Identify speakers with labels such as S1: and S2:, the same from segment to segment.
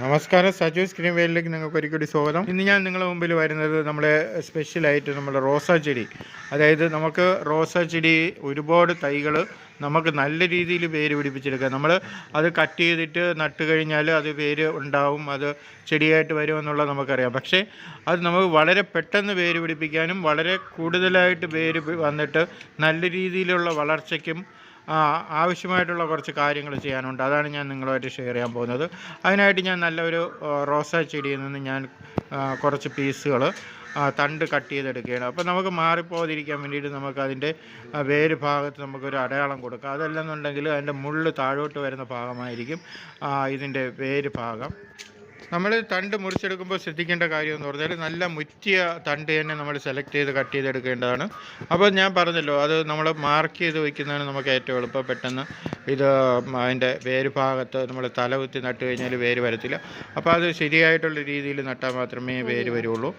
S1: നമസ്കാരം സജു സ്ക്രീൻ വേലിലേക്ക് നിങ്ങൾക്ക് ഒരിക്കലും സ്വാഗതം. ഇന്ന് ഞാൻ നിങ്ങളുടെ മുമ്പിൽ വരുന്നത് നമ്മുടെ സ്പെഷ്യലായിട്ട് നമ്മുടെ റോസാ ചെടി. അതായത് നമുക്ക് റോസാ ചെടി ഒരുപാട് തൈകൾ നമുക്ക് നല്ല രീതിയിൽ വേര് പിടിപ്പിച്ചെടുക്കാം. നമ്മൾ അത് കട്ട് ചെയ്തിട്ട് നട്ട് കഴിഞ്ഞാൽ അത് വേര് ഉണ്ടാവും അത് ചെടിയായിട്ട് വരുമെന്നുള്ളത് നമുക്കറിയാം. പക്ഷേ അത് നമുക്ക് വളരെ പെട്ടെന്ന് വേര് പിടിപ്പിക്കാനും വളരെ കൂടുതലായിട്ട് വേര് വന്നിട്ട് നല്ല രീതിയിലുള്ള വളർച്ചയ്ക്കും ആവശ്യമായിട്ടുള്ള കുറച്ച് കാര്യങ്ങൾ ചെയ്യാനുണ്ട്. അതാണ് ഞാൻ നിങ്ങളുമായിട്ട് ഷെയർ ചെയ്യാൻ പോകുന്നത്. അതിനായിട്ട് ഞാൻ നല്ലൊരു റോസാ ചെടിയിൽ നിന്ന് ഞാൻ കുറച്ച് പീസുകൾ തണ്ട് കട്ട് ചെയ്തെടുക്കുകയാണ്. അപ്പോൾ നമുക്ക് മാറിപ്പോകാതിരിക്കാൻ വേണ്ടിയിട്ട് നമുക്ക് അതിന്റെ വേര് ഭാഗത്ത് നമുക്കൊരു അടയാളം കൊടുക്കാം. അതല്ലെന്നുണ്ടെങ്കിൽ അതിന്റെ മുള്ള് താഴോട്ട് വരുന്ന ഭാഗമായിരിക്കും ഇതിന്റെ വേര് ഭാഗം. നമ്മൾ തണ്ട് മുറിച്ചെടുക്കുമ്പോൾ ശ്രദ്ധിക്കേണ്ട കാര്യം എന്ന് പറഞ്ഞാൽ നല്ല മുറ്റിയ തണ്ട് തന്നെ നമ്മൾ സെലക്ട് ചെയ്ത് കട്ട് ചെയ്തെടുക്കേണ്ടതാണ്. അപ്പോൾ ഞാൻ പറഞ്ഞല്ലോ അത് നമ്മൾ മാർക്ക് ചെയ്ത് വയ്ക്കുന്നതാണ് നമുക്ക് ഏറ്റവും എളുപ്പം. പെട്ടെന്ന് ഇത് അതിന്റെ വേര് ഭാഗത്ത് നമ്മൾ തല കുത്തി നട്ട് കഴിഞ്ഞാൽ വേര് വരത്തില്ല. അപ്പോൾ അത് ശരിയായിട്ടുള്ള രീതിയിൽ നട്ടാൽ മാത്രമേ വേര് വരുള്ളൂ.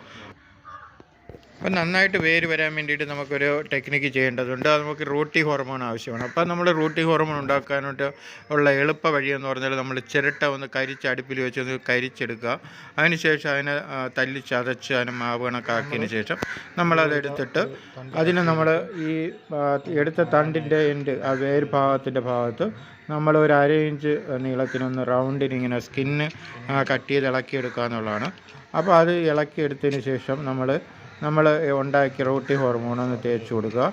S1: അപ്പം നന്നായിട്ട് വേര് വരാൻ വേണ്ടിയിട്ട് നമുക്കൊരു ടെക്നിക്ക് ചെയ്യേണ്ടതുണ്ട്. അത് നമുക്ക് റൂട്ടി ഹോർമോൺ ആവശ്യമാണ്. അപ്പോൾ നമ്മൾ റൂട്ടി ഹോർമോൺ ഉണ്ടാക്കാനായിട്ട് ഉള്ള എളുപ്പ വഴിയെന്ന് പറഞ്ഞാൽ നമ്മൾ ചിരട്ട ഒന്ന് കരിച്ച് അടുപ്പിൽ വെച്ച് ഒന്ന് കരിച്ചെടുക്കുക. അതിനുശേഷം അതിനെ തല്ലി ചതച്ച് അതിന് മാവ് കണക്കാക്കിയതിന് ശേഷം നമ്മളത് എടുത്തിട്ട് അതിന് നമ്മൾ ഈ എടുത്ത തണ്ടിന്റെ എൻഡ് ആ വേര് ഭാഗത്തിന്റെ ഭാഗത്ത് നമ്മൾ ഒരു അര ഇഞ്ച് നീളത്തിനൊന്ന് റൗണ്ടിന് ഇങ്ങനെ സ്കിന്ന് കട്ട് ചെയ്ത് ഇളക്കിയെടുക്കുക എന്നുള്ളതാണ്. അപ്പോൾ അത് ഇളക്കിയെടുത്തതിന് ശേഷം നമ്മൾ നമ്മൾ ഉണ്ടാക്കിയ റൂട്ടി ഹോർമോൺ ഒന്ന് തേച്ച് കൊടുക്കുക.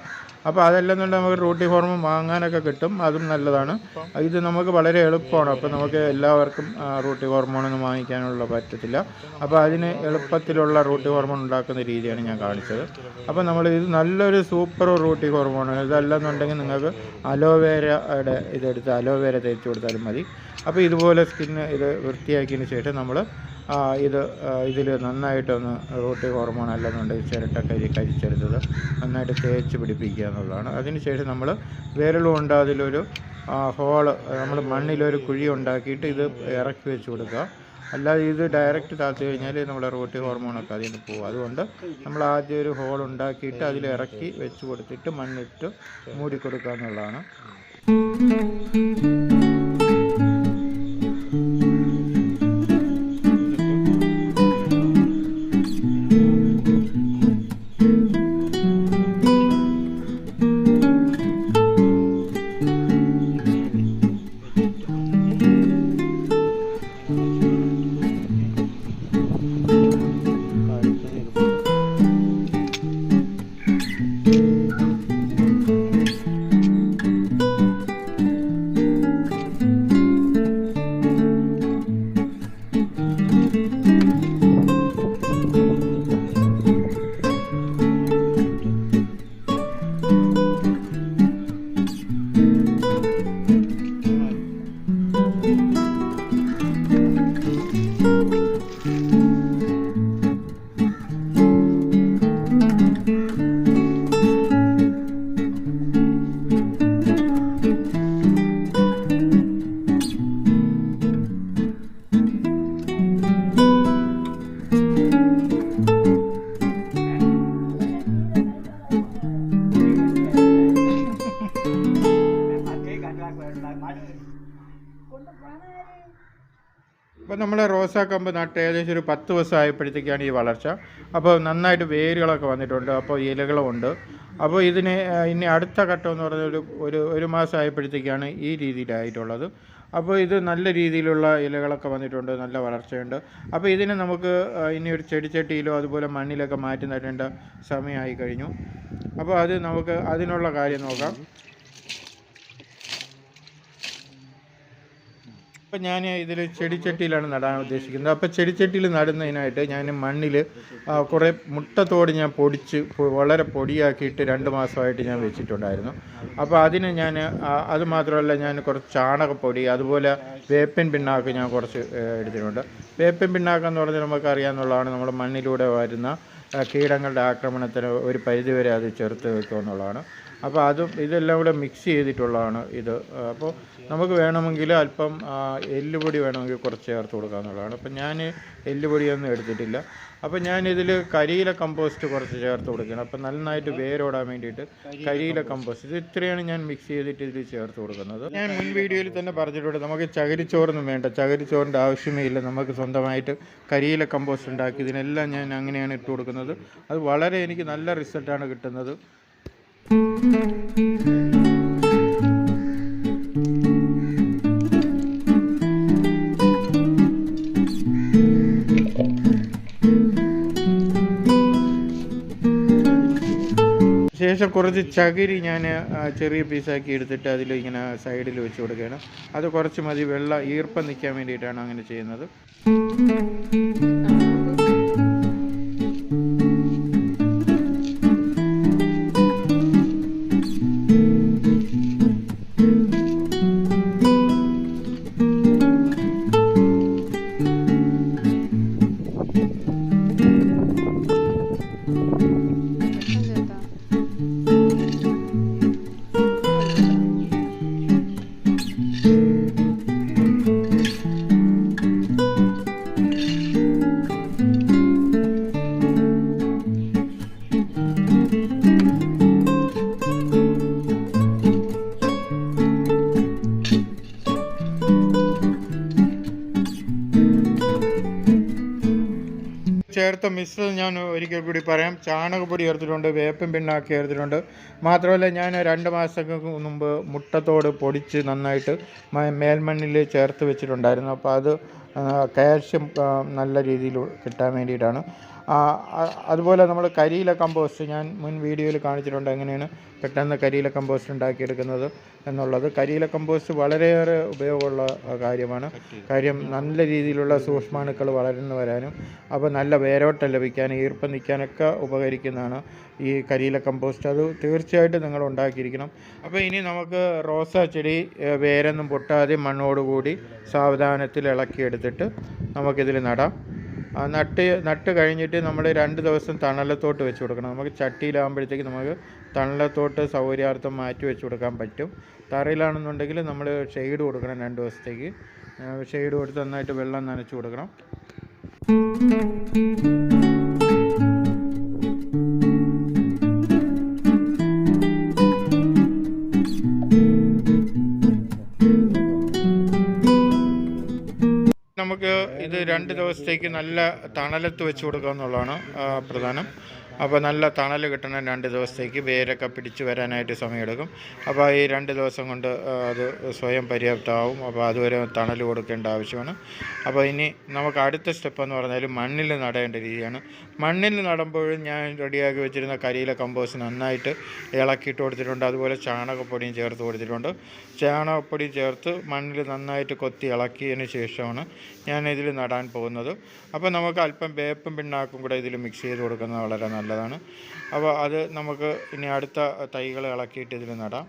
S1: അപ്പോൾ അതല്ലെന്നുണ്ടെങ്കിൽ നമുക്ക് റൂട്ടി ഹോർമോൺ വാങ്ങാനൊക്കെ കിട്ടും. അതും നല്ലതാണ്. ഇത് നമുക്ക് വളരെ എളുപ്പമാണ്. അപ്പോൾ നമുക്ക് എല്ലാവർക്കും റൂട്ടി ഹോർമോണൊന്നും വാങ്ങിക്കാനുള്ള പറ്റത്തില്ല. അപ്പോൾ അതിന് എളുപ്പത്തിലുള്ള റൂട്ടി ഹോർമോൺ ഉണ്ടാക്കുന്ന രീതിയാണ് ഞാൻ കാണിച്ചത്. അപ്പോൾ നമ്മൾ ഇത് നല്ലൊരു സൂപ്പർ റൂട്ടി ഹോർമോണാണ് ഇതല്ലെന്നുണ്ടെങ്കിൽ നിങ്ങൾക്ക് അലോവേരയുടെ ഇതെടുത്ത് അലോവേര തേച്ച് കൊടുത്താലും മതി. അപ്പോൾ ഇതുപോലെ സ്കിന്ന് ഇത് വൃത്തിയാക്കിയതിന് ശേഷം നമ്മൾ ഇത് ഇതിൽ നന്നായിട്ടൊന്ന് റൂട്ടി ഹോർമോൺ അല്ലെന്നുണ്ടെങ്കിൽ ചിരട്ടക്കരി കരിച്ചെടുത്തത് നന്നായിട്ട് തേച്ച് പിടിപ്പിക്കുക എന്നുള്ളതാണ്. അതിനുശേഷം നമ്മൾ വിരലുകൊണ്ട് അതിലൊരു ഹോൾ നമ്മൾ മണ്ണിലൊരു കുഴി ഉണ്ടാക്കിയിട്ട് ഇത് ഇറക്കി വെച്ച് കൊടുക്കുക. അല്ലാതെ ഇത് ഡയറക്റ്റ് താത്തു കഴിഞ്ഞാൽ നമ്മുടെ റൂട്ടി ഹോർമോണൊക്കെ അതിൽ നിന്ന് പോകും. അതുകൊണ്ട് നമ്മൾ ആദ്യം ഒരു ഹോൾ ഉണ്ടാക്കിയിട്ട് അതിൽ ഇറക്കി വെച്ച് കൊടുത്തിട്ട് മണ്ണിട്ട് മൂടി കൊടുക്കുക എന്നുള്ളതാണ്. ഇപ്പോൾ നമ്മൾ റോസാ കമ്പ് നട്ട് ഏകദേശം ഒരു പത്ത് ദിവസം ആയപ്പോഴത്തേക്കാണ് ഈ വളർച്ച. അപ്പോൾ നന്നായിട്ട് വേരുകളൊക്കെ വന്നിട്ടുണ്ട്. അപ്പോൾ ഇലകളും ഉണ്ട് അപ്പോൾ ഇതിന് ഇനി അടുത്ത ഘട്ടം എന്ന് പറഞ്ഞാൽ ഒരു ഒരു ഒരു മാസം ഈ രീതിയിലായിട്ടുള്ളത്. അപ്പോൾ ഇത് നല്ല രീതിയിലുള്ള ഇലകളൊക്കെ വന്നിട്ടുണ്ട്. നല്ല വളർച്ചയുണ്ട്. അപ്പോൾ ഇതിനെ നമുക്ക് ഇനി ഒരു ചെടിച്ചട്ടിയിലോ അതുപോലെ മണ്ണിലൊക്കെ മാറ്റി നടേണ്ട സമയമായി കഴിഞ്ഞു. അപ്പോൾ അത് നമുക്ക് അതിനുള്ള കാര്യം നോക്കാം. അപ്പം ഞാൻ ഇതിൽ ചെടിച്ചട്ടിയിലാണ് നടാൻ ഉദ്ദേശിക്കുന്നത്. അപ്പോൾ ചെടിച്ചട്ടിയിൽ നടുന്നതിനായിട്ട് ഞാൻ മണ്ണിൽ കുറേ മുട്ടത്തോട് ഞാൻ പൊടിച്ച് വളരെ പൊടിയാക്കിയിട്ട് രണ്ട് മാസമായിട്ട് ഞാൻ വെച്ചിട്ടുണ്ടായിരുന്നു. അപ്പോൾ അതിന് ഞാൻ അതുമാത്രമല്ല ഞാൻ കുറച്ച് ചാണകപ്പൊടി അതുപോലെ വേപ്പൻ പിണ്ണാക്ക് ഞാൻ കുറച്ച് എടുത്തിട്ടുണ്ട്. വേപ്പൻ പിണ്ണാക്ക് എന്ന് പറഞ്ഞാൽ നമുക്ക് അറിയാമെന്നുള്ളതാണ് നമ്മുടെ മണ്ണിലൂടെ വരുന്ന കീടങ്ങളുടെ ആക്രമണത്തിന് ഒരു പരിധിവരെ അത് ചെറുത്ത് വെക്കുക എന്നുള്ളതാണ് അപ്പോൾ അതും ഇതെല്ലാം കൂടെ മിക്സ് ചെയ്തിട്ടുള്ളതാണ് ഇത്. അപ്പോൾ നമുക്ക് വേണമെങ്കിൽ അല്പം എല്ലുപൊടി വേണമെങ്കിൽ കുറച്ച് ചേർത്ത് കൊടുക്കാവുന്നതാണ് അപ്പം ഞാൻ എല്ലുപൊടിയൊന്നും എടുത്തിട്ടില്ല. അപ്പോൾ ഞാനിതിൽ കരിയില കമ്പോസ്റ്റ് കുറച്ച് ചേർത്ത് കൊടുക്കണം. അപ്പം നന്നായിട്ട് വേരോടാൻ വേണ്ടിയിട്ട് കരിയില കമ്പോസ്റ്റ് ഇത് ഇത്രയാണ് ഞാൻ മിക്സ് ചെയ്തിട്ട് ഇതിൽ ചേർത്ത് കൊടുക്കുന്നത്. ഞാൻ മുൻ വീഡിയോയിൽ തന്നെ പറഞ്ഞിട്ടുണ്ട് നമുക്ക് ചകിരിച്ചോറൊന്നും വേണ്ട. ചകിരിച്ചോറിന്റെ ആവശ്യമേ ഇല്ല. നമുക്ക് സ്വന്തമായിട്ട് കരിയില കമ്പോസ്റ്റ് ഉണ്ടാക്കി ഇതിനെല്ലാം ഞാൻ അങ്ങനെയാണ് ഇട്ട് കൊടുക്കുന്നത്. അത് വളരെ എനിക്ക് നല്ല റിസൾട്ടാണ് കിട്ടുന്നത്. ശേഷം കുറച്ച് ചകിരി ഞാൻ ചെറിയ പീസാക്കി എടുത്തിട്ട് അതിൽ ഇങ്ങനെ സൈഡിൽ വെച്ച് കൊടുക്കുകയാണ്. അത് കുറച്ച് മതി വെള്ളം ഈർപ്പം നിൽക്കാൻ വേണ്ടിയിട്ടാണ് അങ്ങനെ ചെയ്യുന്നത്. ചേർത്ത മിശ്രിതം ഞാൻ ഒരിക്കൽ കൂടി പറയാം. ചാണകപ്പൊടി ചേർത്തിട്ടുണ്ട് വേപ്പും പിണ്ണാക്കി ചേർത്തിട്ടുണ്ട്. മാത്രമല്ല ഞാൻ രണ്ട് മാസങ്ങൾക്ക് മുമ്പ് മുട്ടത്തോട് പൊടിച്ച് നന്നായിട്ട് മേൽമണ്ണിൽ ചേർത്ത് വെച്ചിട്ടുണ്ടായിരുന്നു. അപ്പോൾ അത് കാൽഷ്യം നല്ല രീതിയിൽ കിട്ടാൻ വേണ്ടിയിട്ടാണ്. അതുപോലെ നമ്മൾ കരിയില കമ്പോസ്റ്റ് ഞാൻ മുൻ വീഡിയോയിൽ കാണിച്ചിട്ടുണ്ട് എങ്ങനെയാണ് പെട്ടെന്ന് കരിയില കമ്പോസ്റ്റ് ഉണ്ടാക്കിയെടുക്കുന്നത് എന്നുള്ളത്. കരിയില കമ്പോസ്റ്റ് വളരെയേറെ ഉപയോഗമുള്ള കാര്യമാണ്. കാര്യം നല്ല രീതിയിലുള്ള സൂക്ഷ്മാണുക്കൾ വളർന്നു വരാനും അപ്പോൾ നല്ല വേരോട്ടം ലഭിക്കാനും ഈർപ്പം നിൽക്കാനൊക്കെ ഉപകരിക്കുന്നതാണ് ഈ കരിയില കമ്പോസ്റ്റ്. അത് തീർച്ചയായിട്ടും നിങ്ങൾ ഉണ്ടാക്കിയിരിക്കണം. അപ്പോൾ ഇനി നമുക്ക് റോസാ ചെടി വേരൊന്നും പൊട്ടാതെ മണ്ണോടുകൂടി സാവധാനത്തിൽ ഇളക്കിയെടുത്തിട്ട് നമുക്കിതിൽ നടാം. നട്ട് നട്ട് കഴിഞ്ഞിട്ട് നമ്മൾ രണ്ട് ദിവസം തണലത്തോട്ട് വെച്ച് കൊടുക്കണം. നമുക്ക് ചട്ടിയിലാകുമ്പോഴത്തേക്ക് നമുക്ക് തണലത്തോട്ട് സൗകര്യാർത്ഥം മാറ്റി വെച്ച് കൊടുക്കാൻ പറ്റും. തറയിലാണെന്നുണ്ടെങ്കിൽ നമ്മൾ ഷെയ്ഡ് കൊടുക്കണം രണ്ട് ദിവസത്തേക്ക്. ഷെയ്ഡ് കൊടുത്ത് നന്നായിട്ട് വെള്ളം നനച്ച് കൊടുക്കണം. ഇത് രണ്ട് ദിവസത്തേക്ക് നല്ല തണലത്ത് വെച്ച് കൊടുക്കുക എന്നുള്ളതാണ് പ്രധാനം. അപ്പോൾ നല്ല തണൽ കിട്ടണം രണ്ട് ദിവസത്തേക്ക് വേരൊക്കെ പിടിച്ച് വരാനായിട്ട് സമയമെടുക്കും. അപ്പോൾ ഈ രണ്ട് ദിവസം കൊണ്ട് അത് സ്വയം പര്യാപ്തമാവും. അപ്പോൾ അതുവരെ തണൽ കൊടുക്കേണ്ട ആവശ്യമാണ്. അപ്പോൾ ഇനി നമുക്ക് അടുത്ത സ്റ്റെപ്പ് എന്ന് പറഞ്ഞാൽ മണ്ണിൽ നടേണ്ട രീതിയാണ്. മണ്ണിൽ നടുമ്പോഴും ഞാൻ റെഡിയാക്കി വെച്ചിരുന്ന കരിയിലെ കമ്പോസ് നന്നായിട്ട് ഇളക്കിയിട്ട് കൊടുത്തിട്ടുണ്ട്. അതുപോലെ ചാണകപ്പൊടിയും ചേർത്ത് കൊടുത്തിട്ടുണ്ട്. ചാണകപ്പൊടി ചേർത്ത് മണ്ണിൽ നന്നായിട്ട് കൊത്തി ഇളക്കിയതിന് ശേഷമാണ് ഞാൻ ഇതിൽ നടാൻ പോകുന്നത്. അപ്പോൾ നമുക്ക് അല്പം വേപ്പും പിണ്ണാക്കും കൂടെ ഇതിൽ മിക്സ് ചെയ്ത് കൊടുക്കുന്നത് വളരെ നല്ലതാണ്. അപ്പോൾ അത് നമുക്ക് ഇനി അടുത്ത തൈകൾ ഇളക്കിയിട്ട് ഇതിൽ നടാം.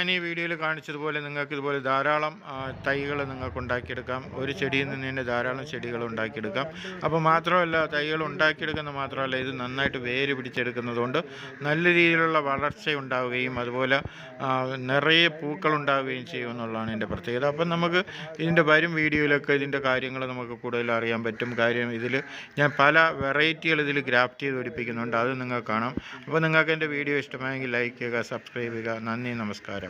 S1: ഞാൻ ഈ വീഡിയോയിൽ കാണിച്ചതുപോലെ നിങ്ങൾക്ക് ഇതുപോലെ ധാരാളം തൈകൾ നിങ്ങൾക്ക് ഉണ്ടാക്കിയെടുക്കാം. ഒരു ചെടിയിൽ നിന്ന് തന്നെ ധാരാളം ചെടികൾ ഉണ്ടാക്കിയെടുക്കാം. അപ്പോൾ മാത്രമല്ല തൈകൾ ഉണ്ടാക്കിയെടുക്കുന്നത് മാത്രമല്ല ഇത് നന്നായിട്ട് വേര് പിടിച്ചെടുക്കുന്നതുകൊണ്ട് നല്ല രീതിയിലുള്ള വളർച്ച ഉണ്ടാവുകയും അതുപോലെ നിറയെ പൂക്കൾ ഉണ്ടാവുകയും ചെയ്യും എന്നുള്ളതാണ് എന്റെ പ്രത്യേകത. അപ്പം നമുക്ക് ഇതിന്റെ വരും വീഡിയോയിലൊക്കെ ഇതിന്റെ കാര്യങ്ങൾ നമുക്ക് കൂടുതൽ അറിയാൻ പറ്റും. കാര്യം ഇതിൽ ഞാൻ പല വെറൈറ്റികൾ ഇതിൽ ഗ്രാഫ്റ്റ് ചെയ്ത് പിടിപ്പിക്കുന്നുണ്ട് അത് നിങ്ങൾക്ക് കാണാം. അപ്പോൾ നിങ്ങൾക്ക് എന്റെ വീഡിയോ ഇഷ്ടമായെങ്കിൽ ലൈക്ക് ചെയ്യുക സബ്സ്ക്രൈബ് ചെയ്യുക. നന്ദി നമസ്കാരം.